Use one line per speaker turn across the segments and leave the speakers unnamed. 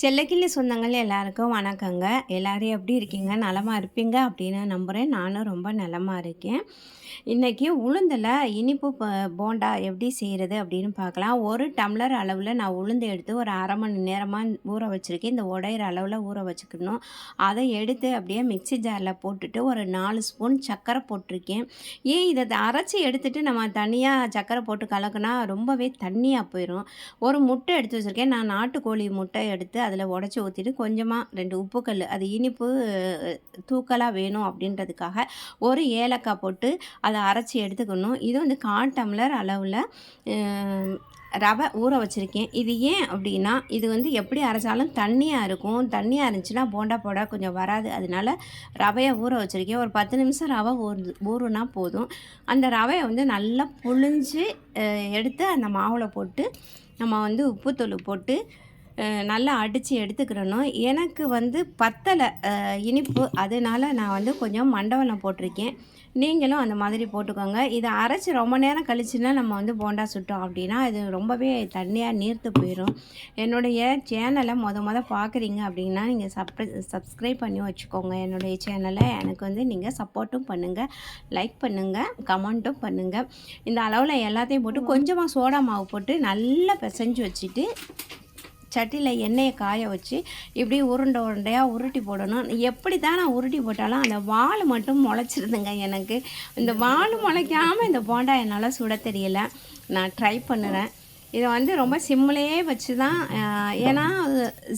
செல்லக்கிள்ளி சொந்தங்கள் எல்லாருக்கும் வணக்கங்க. எல்லோரும் எப்படி இருக்கீங்க? நலமாக இருப்பீங்க அப்படின்னு நம்புகிறேன் நானும் ரொம்ப நலமாக இருக்கேன். இன்றைக்கி உளுந்தில் இனிப்பு ப போண்டா எப்படி செய்கிறது அப்படின்னு பார்க்கலாம். ஒரு டம்ளர் அளவில் நான் உளுந்து எடுத்து ஒரு அரை மணி நேரமாக ஊற வச்சுருக்கேன். இந்த உடையிற அளவில் ஊற வச்சுக்கணும். அதை எடுத்து அப்படியே மிக்ஸி ஜாரில் போட்டுட்டு ஒரு நாலு ஸ்பூன் சர்க்கரை போட்டிருக்கேன். ஏன் இதை அரைச்சி எடுத்துட்டு நம்ம தனியாக சர்க்கரை போட்டு கலக்குனா ரொம்பவே தண்ணியாக போயிடும் ஒரு முட்டை எடுத்து வச்சுருக்கேன். நான் நாட்டுக்கோழி முட்டை எடுத்து அதில் உடச்சி ஊற்றிட்டு கொஞ்சமாக ரெண்டு உப்புக்கல் அது இனிப்பு தூக்கலாக வேணும் அப்படின்றதுக்காக ஒரு ஏலக்காய் போட்டு அதை அரைச்சி எடுத்துக்கணும். இது வந்து கால் டம்ளர் அளவில் ரவை ஊற வச்சுருக்கேன். இது ஏன் அப்படின்னா இது வந்து எப்படி அரைச்சாலும் தண்ணியாக இருக்கும். தண்ணியாக இருந்துச்சுன்னா போண்டா போட கொஞ்சம் வராது. அதனால ரவையை ஊற வச்சுருக்கேன். ஒரு பத்து நிமிஷம் ரவை ஊறு ஊறுனா போதும். அந்த ரவையை வந்து நல்லா புழிஞ்சு எடுத்து அந்த மாவில் போட்டு நம்ம வந்து உப்புத்தூள் போட்டு நல்லா அடித்து எடுத்துக்கிறணும். எனக்கு வந்து பத்தலை. இனிப்பு. அதனால நான் வந்து கொஞ்சம் மண்டவெல்லம் போட்டிருக்கேன். நீங்களும் அந்த மாதிரி போட்டுக்கோங்க. இதை அரைச்சி ரொம்ப நேரம் கழிச்சுன்னா நம்ம வந்து போண்டா சுட்டோம் அப்படின்னா இது ரொம்பவே தண்ணியாக நீர்த்து போயிடும் என்னுடைய சேனலை மொத மொத பார்க்குறீங்க அப்படின்னா நீங்கள் சப்ரை சப்ஸ்கிரைப் பண்ணி வச்சுக்கோங்க. என்னுடைய சேனலை எனக்கு வந்து நீங்கள் சப்போர்ட்டும் பண்ணுங்கள் லைக் பண்ணுங்கள் கமெண்ட்டும் பண்ணுங்கள் இந்த அளவில் எல்லாத்தையும் போட்டு கொஞ்சமாக சோடா மாவு போட்டு நல்லா பிசைஞ்சு வச்சுட்டு சட்டியில் எண்ணெயை காய வச்சு இப்படி உருண்டை உருண்டையாக உருட்டி போடணும். எப்படி தான் நான் உருட்டி போட்டாலும் அந்த வால் மட்டும் முளைச்சிருதுங்க எனக்கு. இந்த வால் முளைக்காமல் இந்த போண்டா என்னால் சுட தெரியலை. நான் ட்ரை பண்ணுறேன். இதை வந்து ரொம்ப சிம்மிலேயே வச்சு தான் ஏன்னா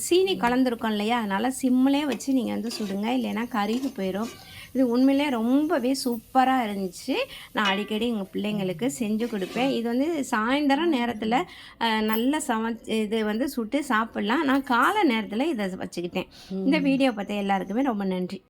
சீனி கலந்துருக்கோம் இல்லையா? அதனால் சிம்மிலே வச்சு நீங்கள் வந்து சுடுங்க. இல்லைன்னா கருகி போயிடும் இது உண்மையிலே ரொம்பவே சூப்பராக இருந்துச்சு. நான் அடிக்கடி எங்கள் பிள்ளைங்களுக்கு செஞ்சு கொடுப்பேன். இது வந்து சாயந்தரம் நேரத்தில் நல்ல சம இது வந்து சுட்டு சாப்பிட்லாம். நான் காலை நேரத்தில் இதை வச்சுக்கிட்டேன். இந்த வீடியோ பார்த்த எல்லாருக்குமே ரொம்ப நன்றி.